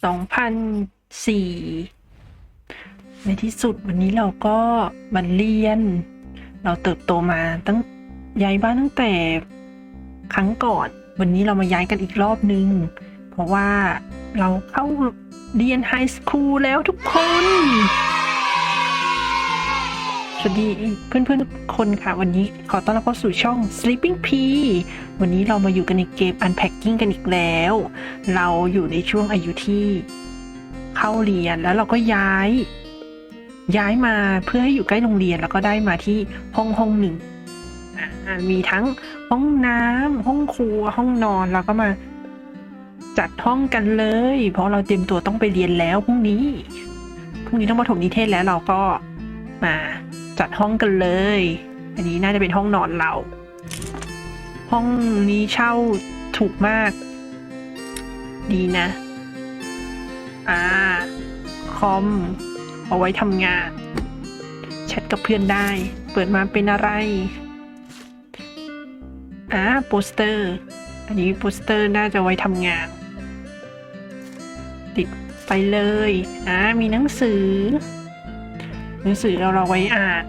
2004 ในที่สุดวันนี้เราก็มาเรียน เราเติบโตมาตั้งย้ายบ้านตั้งแต่ครั้งก่อน วันนี้เรามาย้ายกันอีกรอบนึง เพราะว่าเราเข้าเรียนไฮสคูลแล้วทุกคน สวัสดีเพื่อนๆทุกคนค่ะ วันนี้ขอต้อนรับเข้าสู่ช่อง Sleeping P วันนี้เรามาอยู่กันในเกม Unpacking กันอีกแล้ว เราอยู่ในช่วงอายุที่เข้าเรียนแล้วเราก็ย้าย ย้ายมาเพื่อให้อยู่ใกล้โรงเรียนแล้วก็ได้มาที่ห้องห้องหนึ่งมีทั้งห้องน้ำห้องครัวห้องนอนแล้วก็มาจัดห้องกันเลย เพราะเราเตรียมตัวต้องไปเรียนแล้วพรุ่งนี้พรุ่งนี้ต้องมาถมนิเทศแล้วเราก็มา จัดห้องกันเลย อันนี้น่าจะเป็นห้องนอนเรา ห้องนี้เช่าถูกมาก ดีนะ อ่า คอม เอาไว้ทำงานแชทกับเพื่อนได้ เปิดมาเป็นอะไร อ่าโปสเตอร์ อันนี้โปสเตอร์น่าจะไว้ทำงาน ติดไปเลย อ่า มีหนังสือ หนังสือเราเราไว้อ่าน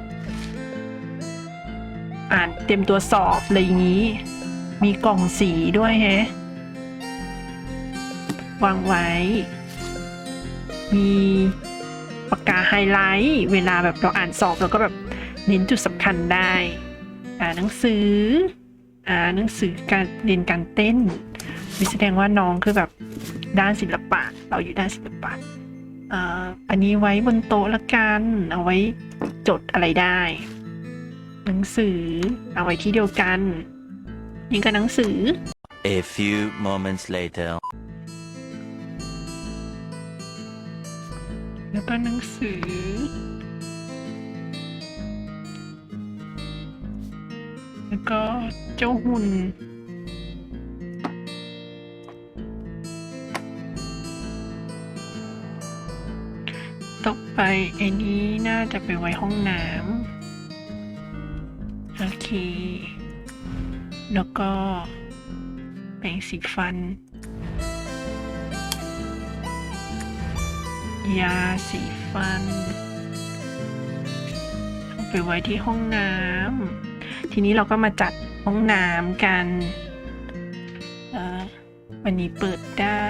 อ่านเตรียมตัวสอบอะไรอย่างนี้ มีกล่องสีด้วยแฮะวางไว้ มีปากกาไฮไลท์ เวลาแบบเราอ่านสอบเราก็แบบเน้นจุดสำคัญได้ อ่านหนังสือ อ่านหนังสือการเรียนการเต้นแสดงว่าน้องคือแบบด้านศิลปะ เราอยู่ด้านศิลปะ อ่าอันนี้ไว้บนโต๊ะละกัน เอาไว้จดอะไรได้ หนังสือเอาไว้ที่เดียวกัน นี่ก็หนังสือ A few moments later. แล้วก็หนังสือ แล้วก็เจ้าหุ่น ต่อไปไอ้นี้น่าจะไปไว้ห้องน้ำโอเค แล้วก็แปรงสีฟัน ยาสีฟันเอาไปไว้ที่ห้องน้ำทีนี้เราก็มาจัดห้องน้ำกันวันนี้เปิดได้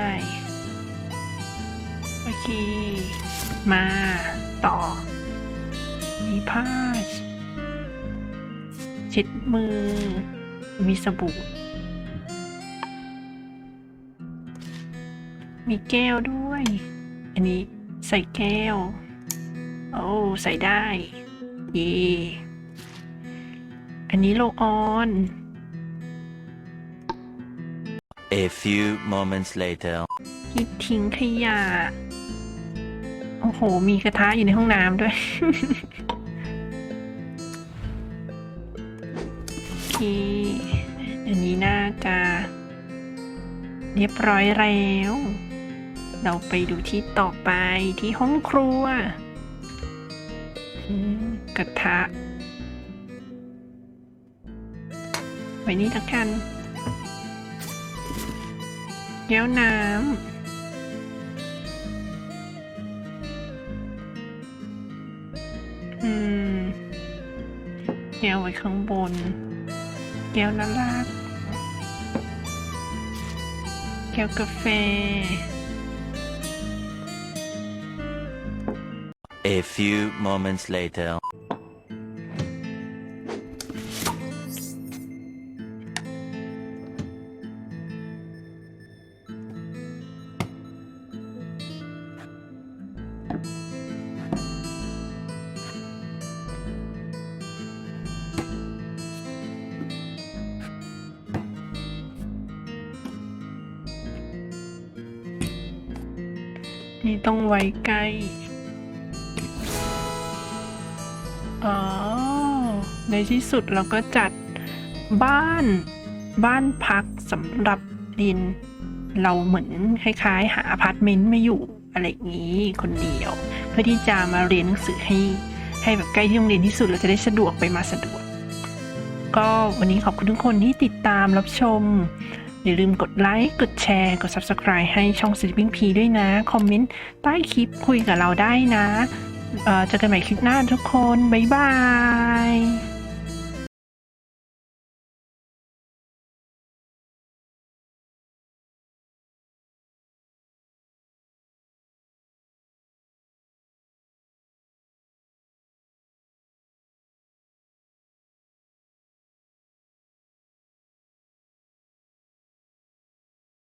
โอเค มาต่อ มีผ้า เช็ดมือ มีสบู่ มีแก้วด้วย อันนี้ใส่แก้ว โอ้ ใส่ได้เย่อันนี้โลออน A few moments later. ที่ทิ้งขยะ โอ้โห มีกระทะอยู่ในห้องน้ำด้วย โอเคอันนี้น่าจะ เรียบร้อยแล้ว เราไปดูที่ต่อไปที่ห้องครัว กระทะไว้นี่ละกันแก้วน้ำ วไว้ข้างบน แก้วน่ารักแก้วกาแฟ A few moments later. นี่ต้องไว้ใกล้ อ๋อ ในที่สุดเราก็จัดบ้านบ้านพักสำหรับเรียนเราเหมือนคล้ายๆ หาอพาร์ตเมนต์มาอยู่อะไรอย่างนี้คนเดียว เพื่อที่จะมาเรียนหนังสือให้ให้แบบใกล้ที่โรงเรียนที่สุดเราจะได้สะดวกไปมาสะดวก ก็วันนี้ขอบคุณทุกคนที่ติดตามรับชม อย่าลืมกดไลค์ กดแชร์ กด Subscribe ให้ช่องสติปิ้งพีด้วยนะ คอมเมนต์ใต้คลิปคุยกับเราได้นะเจอกันใหม่คลิปหน้าทุกคน บ๊ายบาย